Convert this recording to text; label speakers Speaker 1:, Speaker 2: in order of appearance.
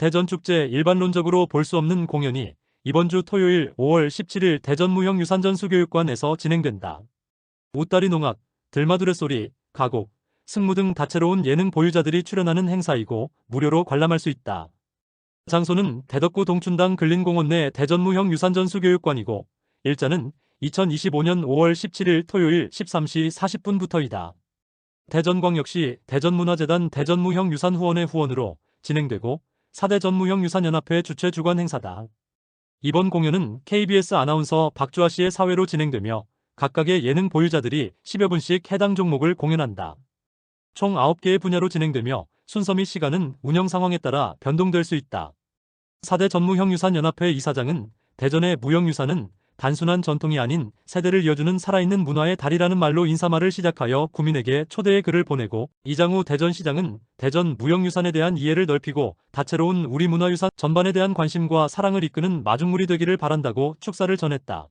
Speaker 1: 대전축제 일반론적으로 볼 수 없는 공연이 이번 주 토요일 5월 17일 대전무형유산전수교육관에서 진행된다. 웃다리 농악, 들마두레 소리, 가곡, 승무 등 다채로운 예능 보유자들이 출연하는 행사이고 무료로 관람할 수 있다. 장소는 대덕구 동춘당 근린공원 내 대전무형 유산전수교육관이고 일자는 2025년 5월 17일 토요일 13시 40분부터이다. 대전광역시 대전문화재단 대전무형 유산후원회 후원으로 진행되고 4대 전무형 유산연합회 주최 주관 행사다. 이번 공연은 KBS 아나운서 박주아 씨의 사회로 진행되며 각각의 예능 보유자들이 10여 분씩 해당 종목을 공연한다. 총 9개의 분야로 진행되며 순서 및 시간은 운영 상황에 따라 변동될 수 있다. 4대 전무형유산연합회 이사장은 대전의 무형유산은 단순한 전통이 아닌 세대를 이어주는 살아있는 문화의 달이라는 말로 인사말을 시작하여 구민에게 초대의 글을 보내고 이장우 대전시장은 대전 무형유산에 대한 이해를 넓히고 다채로운 우리 문화유산 전반에 대한 관심과 사랑을 이끄는 마중물이 되기를 바란다고 축사를 전했다.